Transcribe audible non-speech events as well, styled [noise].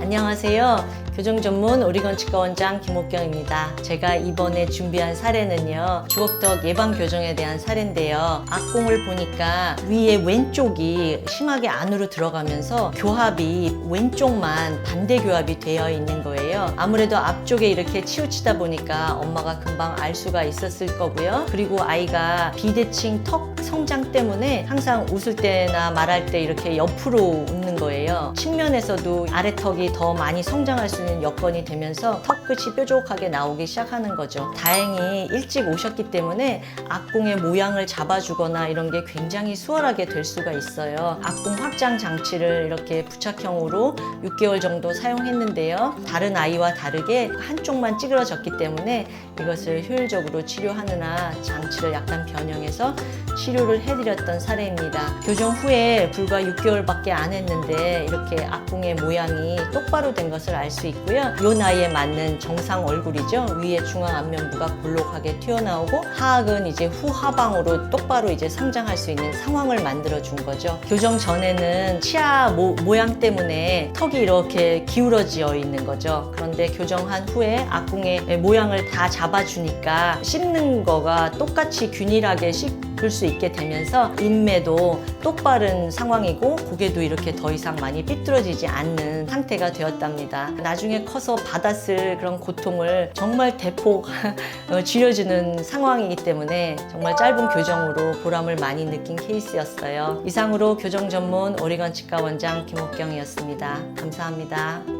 안녕하세요. 교정 전문 오리건 치과 원장 김옥경입니다. 제가 이번에 준비한 사례는요. 주걱턱 예방 교정에 대한 사례인데요. 악공을 보니까 위에 왼쪽이 심하게 안으로 들어가면서 교합이 왼쪽만 반대 교합이 되어 있는 거예요. 아무래도 앞쪽에 이렇게 치우치다 보니까 엄마가 금방 알 수가 있었을 거고요. 그리고 아이가 비대칭 턱 성장 때문에 항상 웃을 때나 말할 때 이렇게 옆으로 웃는 거예요. 측면에서도 아래턱이 더 많이 성장할 수 있는 여건이 되면서 턱 끝이 뾰족하게 나오기 시작하는 거죠. 다행히 일찍 오셨기 때문에 악공의 모양을 잡아주거나 이런 게 굉장히 수월하게 될 수가 있어요. 악공 확장 장치를 이렇게 부착형으로 6개월 정도 사용했는데요. 다른 아이와 다르게 한쪽만 찌그러졌기 때문에 이것을 효율적으로 치료하느라 장치를 약간 변형해서 치료 를 해드렸던 사례입니다. 교정 후에 불과 6개월밖에 안 했는데 이렇게 악공의 모양이 똑바로 된 것을 알 수 있고요. 이 나이에 맞는 정상 얼굴이죠. 위에 중앙 안면부가 볼록하게 튀어나오고 하악은 이제 후하방으로 똑바로 이제 성장할 수 있는 상황을 만들어 준 거죠. 교정 전에는 치아 모, 모양 때문에 턱이 이렇게 기울어져 있는 거죠. 그런데 교정한 후에 악공의 모양을 다 잡아주니까 씹는 거가 똑같이 균일하게 씹을 수 있게 되면서 인매도 똑바른 상황이고 고개도 이렇게 더 이상 많이 삐뚤어지지 않는 상태가 되었답니다. 나중에 커서 받았을 그런 고통을 정말 대폭 [laughs] 어, 줄여주는 상황이기 때문에 정말 짧은 교정으로 보람을 많이 느낀 케이스였어요. 이상으로 교정 전문 오리건 치과 원장 김옥경이었습니다. 감사합니다.